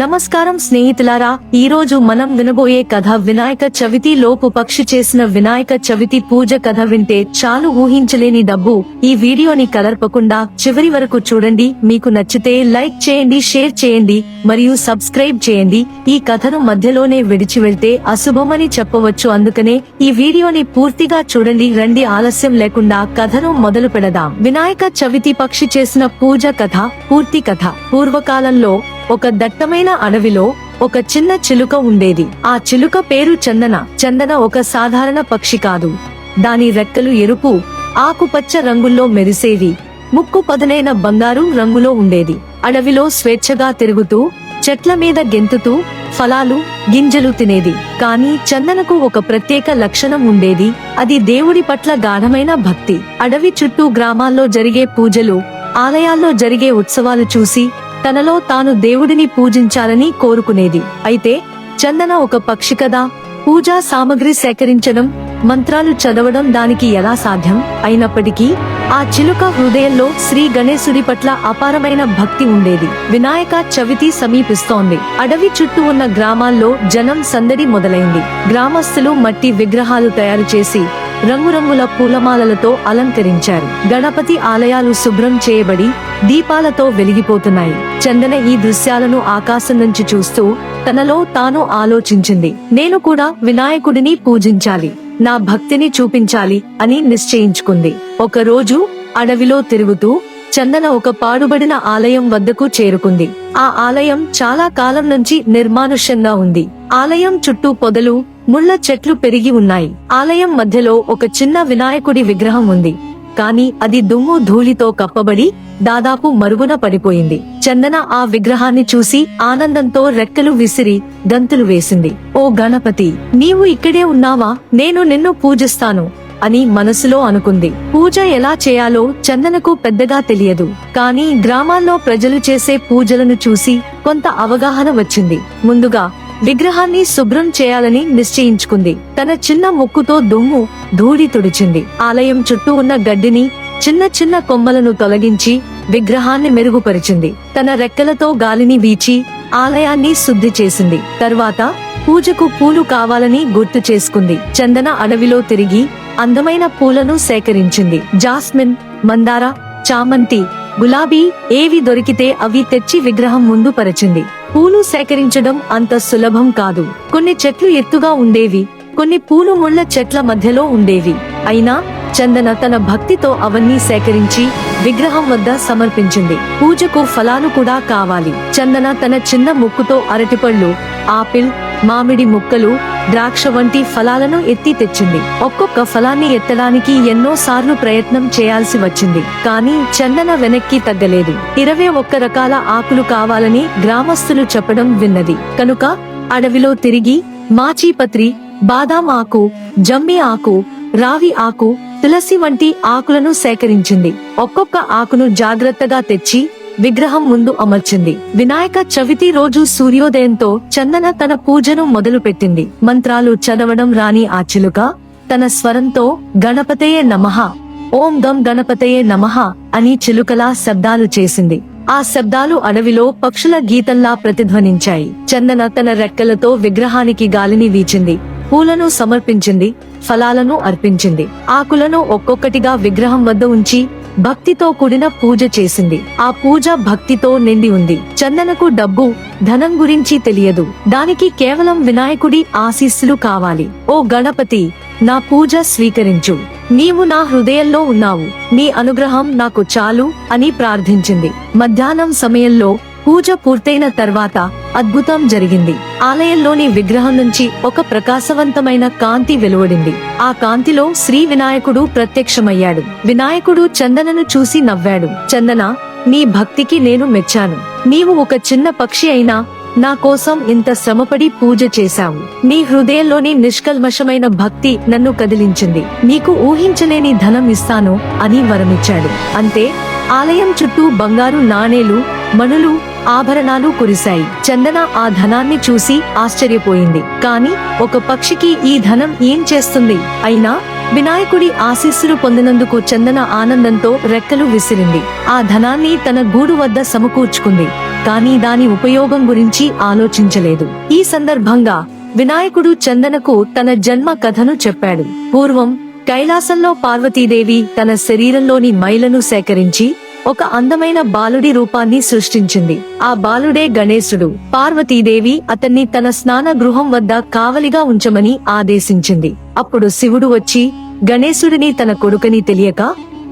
నమస్కారం స్నేహితులారా ఈ రోజు మనం వినబోయే కథ వినాయక చవితి లోపు పక్షి చేసిన వినాయక చవితి పూజ కథ వింటే చాలు ఊహించలేని డబ్బు. ఈ వీడియోని కలర్పకుండా చివరి వరకు చూడండి. మీకు నచ్చితే లైక్ చేయండి షేర్ చేయండి మరియు సబ్స్క్రైబ్ చేయండి. ఈ కథను మధ్యలోనే విడిచి వెళ్తే అశుభమని చెప్పవచ్చు. అందుకనే ఈ వీడియోని పూర్తిగా చూడండి. రండి ఆలస్యం లేకుండా కథను మొదలు పెడదాం వినాయక చవితి పక్షి చేసిన పూజ కథ పూర్తి కథ. పూర్వకాలంలో ఒక దట్టమైన అడవిలో ఒక చిన్న చిలుక ఉండేది. ఆ చిలుక పేరు చందన. చందన ఒక సాధారణ పక్షి కాదు. దాని రెక్కలు ఎరుపు ఆకుపచ్చ రంగుల్లో మెరిసేవి. ముక్కు పదునైన బంగారు రంగులో ఉండేది. అడవిలో స్వేచ్ఛగా తిరుగుతూ చెట్ల మీద గెంతుతూ ఫలాలు గింజలు తినేది. కానీ చందనకు ఒక ప్రత్యేక లక్షణం ఉండేది. అది దేవుడి పట్ల గాఢమైన భక్తి. అడవి చుట్టూ గ్రామాల్లో జరిగే పూజలు ఆలయాల్లో జరిగే ఉత్సవాలు చూసి తనలో తాను దేవుడిని పూజించాలని కోరుకునేది. అయితే చందన ఒక పక్షి కదా? పూజా సామగ్రి సేకరించడం మంత్రాలు చదవడం దానికి ఎలా సాధ్యం? అయినప్పటికీ ఆ చిలుక హృదయంలో శ్రీ గణేశుడి పట్ల అపారమైన భక్తి ఉండేది. వినాయక చవితి సమీపిస్తోంది. అడవి చుట్టూ ఉన్న గ్రామాల్లో జనం సందడి మొదలైంది. గ్రామస్తులు మట్టి విగ్రహాలు తయారు చేసి రంగురంగుల పూలమాలలతో అలంకరించారు. గణపతి ఆలయాలు శుభ్రం చేయబడి దీపాలతో వెలిగిపోతున్నాయి. చందన ఈ దృశ్యాలను ఆకాశం నుంచి చూస్తూ తనలో తాను ఆలోచించింది. నేను కూడా వినాయకుడిని పూజించాలి. నా భక్తిని చూపించాలి అని నిశ్చయించుకుంది. ఒక రోజు అడవిలో తిరుగుతూ చందన ఒక పాడుబడిన ఆలయం వద్దకు చేరుకుంది. ఆ ఆలయం చాలా కాలం నుంచి నిర్మానుష్యంగా ఉంది. ఆలయం చుట్టూ పొదలు ముళ్ళ చెట్లు పెరిగి ఉన్నాయి. ఆలయం మధ్యలో ఒక చిన్న వినాయకుడి విగ్రహం ఉంది. కానీ అది దుమ్ము ధూళితో కప్పబడి దాదాపు మరుగున పడిపోయింది. చందన ఆ విగ్రహాన్ని చూసి ఆనందంతో రెక్కలు విసిరి గంతులు వేసింది. ఓ గణపతి నీవు ఇక్కడే ఉన్నావా? నేను నిన్ను పూజిస్తాను అని మనసులో అనుకుంది. పూజ ఎలా చేయాలో చందనకు పెద్దగా తెలియదు. కానీ గ్రామాల్లో ప్రజలు చేసే పూజలను చూసి కొంత అవగాహన వచ్చింది. ముందుగా విగ్రహాన్ని శుభ్రం చేయాలని నిశ్చయించుకుంది. తన చిన్న ముక్కుతో దుమ్ము ధూళి తుడిచింది. ఆలయం చుట్టూ ఉన్న గడ్డిని చిన్న చిన్న కొమ్మలను తొలగించి విగ్రహాన్ని మెరుగుపరిచింది. తన రెక్కలతో గాలిని వీచి ఆలయాన్ని శుద్ధి చేసింది. తర్వాత పూజకు పూలు కావాలని గుర్తు చేసుకుంది. చందన అడవిలో తిరిగి అందమైన పూలను సేకరించింది. జాస్మిన్ మందార చామంతి గులాబీ ఏవి దొరికితే అవి తెచ్చి విగ్రహం ముందు పరిచింది. పూలు సేకరించడం అంత సులభం కాదు. కొన్ని చెట్లు ఎత్తుగా ఉండేవి కొన్ని పూలు ముళ్ళ చెట్ల మధ్యలో ఉండేవి. అయినా చందన తన భక్తితో అవన్నీ సేకరించి విగ్రహం వద్ద సమర్పించింది. పూజకు ఫలాలు కూడా కావాలి. చందన తన చిన్న ముక్కుతో అరటిపళ్ళు ఆపిల్ మామిడి ముక్కలు ద్రాక్ష వంటి ఫలాలను ఎత్తి తెచ్చింది. ఒక్కొక్క ఫలాన్ని ఎత్తడానికి ఎన్నో సార్లు ప్రయత్నం చేయాల్సి వచ్చింది. కానీ చందన వెనక్కి తగ్గలేదు. ఇరవై ఒక్క రకాల ఆకులు కావాలని గ్రామస్తులు చెప్పడం విన్నది. కనుక అడవిలో తిరిగి మాచీపత్రి బాదాం ఆకు జమ్మి ఆకు రావి ఆకు తులసి వంటి ఆకులను సేకరించింది. ఒక్కొక్క ఆకును జాగ్రత్తగా తెచ్చి విగ్రహం ముందు అమర్చింది. వినాయక చవితి రోజు సూర్యోదయంతో చందన తన పూజను మొదలుపెట్టింది. మంత్రాలు చదవడం రాని ఆ చిలుక తన స్వరంతో గణపతయే నమః ఓం గం గణపతయే నమః అని చిలుకలా శబ్దాలు చేసింది. ఆ శబ్దాలు అడవిలో పక్షుల గీతంలా ప్రతిధ్వనించాయి. చందన తన రెక్కలతో విగ్రహానికి గాలిని వీచింది. పూలను సమర్పించింది ఫలాలను అర్పించింది. ఆకులను ఒక్కొక్కటిగా విగ్రహం వద్ద ఉంచి భక్తితో కూడిన పూజ చేసింది. ఆ పూజ భక్తితో నిండి ఉంది. చందనకు డబ్బు ధనం గురించి తెలియదు. దానికి కేవలం వినాయకుడి ఆశీస్సులు కావాలి. ఓ గణపతి నా పూజ స్వీకరించు. నీవు నా హృదయంలో ఉన్నావు. నీ అనుగ్రహం నాకు చాలు అని ప్రార్థించింది. మధ్యాహ్నం సమయంలో పూజ పూర్తయిన తర్వాత అద్భుతం జరిగింది. ఆలయంలోని విగ్రహం నుంచి ఒక ప్రకాశవంతమైన కాంతి వెలువడింది. ఆ కాంతిలో శ్రీ వినాయకుడు ప్రత్యక్షమయ్యాడు. వినాయకుడు చందనను చూసి నవ్వాడు. చందన నీ భక్తికి నేను మెచ్చాను. నీవు ఒక చిన్న పక్షి అయినా నా కోసం ఇంత శ్రమపడి పూజ చేశావు. నీ హృదయంలోని నిష్కల్మషమైన భక్తి నన్ను కదిలించింది. నీకు ఊహించలేని ధనం ఇస్తాను అని వరమిచ్చాడు. అంతే ఆలయం చుట్టూ బంగారు నాణేలు మణులు ఆభరణాలు కురిశాయి. చందన ఆ ధనాన్ని చూసి ఆశ్చర్యపోయింది. కాని ఒక పక్షికి ఈ ధనం ఏం చేస్తుంది? అయినా వినాయకుడి ఆశీస్సులు పొందినందుకు చందన ఆనందంతో రెక్కలు విసిరింది. ఆ ధనాన్ని తన గూడు వద్ద సమకూర్చుకుంది. కానీ దాని ఉపయోగం గురించి ఆలోచించలేదు. ఈ సందర్భంగా వినాయకుడు చందనకు తన జన్మ కథను చెప్పాడు. పూర్వం కైలాసంలో పార్వతీదేవి తన శరీరంలోని మైలను సేకరించి ఒక అందమైన బాలుడి రూపాన్ని సృష్టించింది. ఆ బాలుడే గణేశుడు. పార్వతీదేవి అతన్ని తన స్నాన గృహం వద్ద కావలిగా ఉంచమని ఆదేశించింది. అప్పుడు శివుడు వచ్చి గణేశుడిని తన కొడుకని తెలియక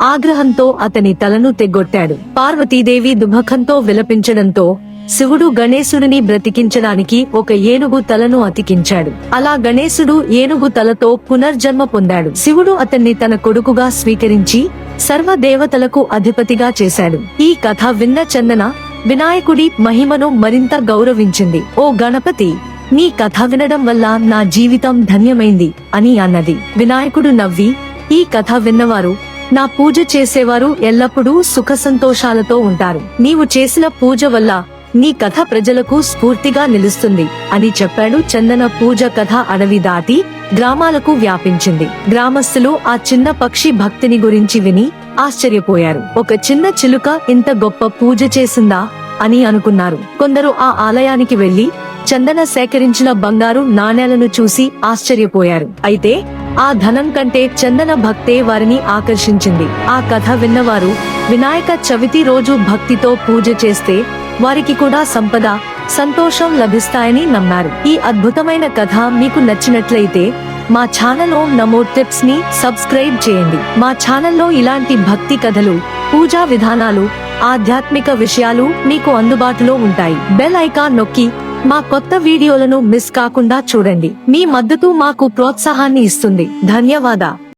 ఆగ్రహంతో అతని తలను తెగ్గొట్టాడు పార్వతీదేవి దుఃఖంతో విలపించడంతో శివుడు గణేశుడిని బ్రతికించడానికి ఒక ఏనుగు తలను అతికించాడు. అలా గణేశుడు ఏనుగు తలతో పునర్జన్మ పొందాడు. శివుడు అతన్ని తన కొడుకుగా స్వీకరించి సర్వ దేవతలకు అధిపతిగా చేశాడు. ఈ కథ విన్న చందన వినాయకుడి మహిమను మరింత గౌరవించింది. ఓ గణపతి నీ కథ వినడం వల్ల నా జీవితం ధన్యమైంది అని అన్నది. వినాయకుడు నవ్వి ఈ కథ విన్నవారు నా పూజ చేసేవారు ఎల్లప్పుడూ సుఖ సంతోషాలతో ఉంటారు. నీవు చేసిన పూజ వల్ల నీ కథ ప్రజలకు స్ఫూర్తిగా నిలుస్తుంది అని చెప్పాడు చందన పూజ కథ అడవి దాటి గ్రామాలకు వ్యాపించింది. గ్రామస్తులు ఆ చిన్న పక్షి భక్తిని గురించి విని ఆశ్చర్యపోయారు. ఒక చిన్న చిలుక ఇంత గొప్ప పూజ చేసిందా అని అనుకున్నారు. కొందరు ఆ ఆలయానికి వెళ్ళి చందన సేకరించిన బంగారు నాణేలను చూసి ఆశ్చర్యపోయారు. అయితే ఆ ధనం కంటే చందన భక్తే వారిని ఆకర్షించింది. ఆ కథ విన్నవారు వినాయక చవితి రోజు భక్తితో పూజ చేస్తే వారికి కూడా సంపద సంతోషం లభిస్తాయని నమ్మారు. ఈ అద్భుతమైన కథ మీకు నచ్చినట్లయితే మా ఛానల్ ఓం నమో టిప్స్ని సబ్స్క్రైబ్ చేయండి. మా ఛానల్లో ఇలాంటి భక్తి కథలు పూజా విధానాలు ఆధ్యాత్మిక విషయాలు మీకు అందుబాటులో ఉంటాయి. బెల్ ఐకాన్ నొక్కి మా కొత్త వీడియోలను మిస్ కాకుండా చూడండి. మీ మద్దతు మాకు ప్రోత్సాహాన్ని ఇస్తుంది. ధన్యవాద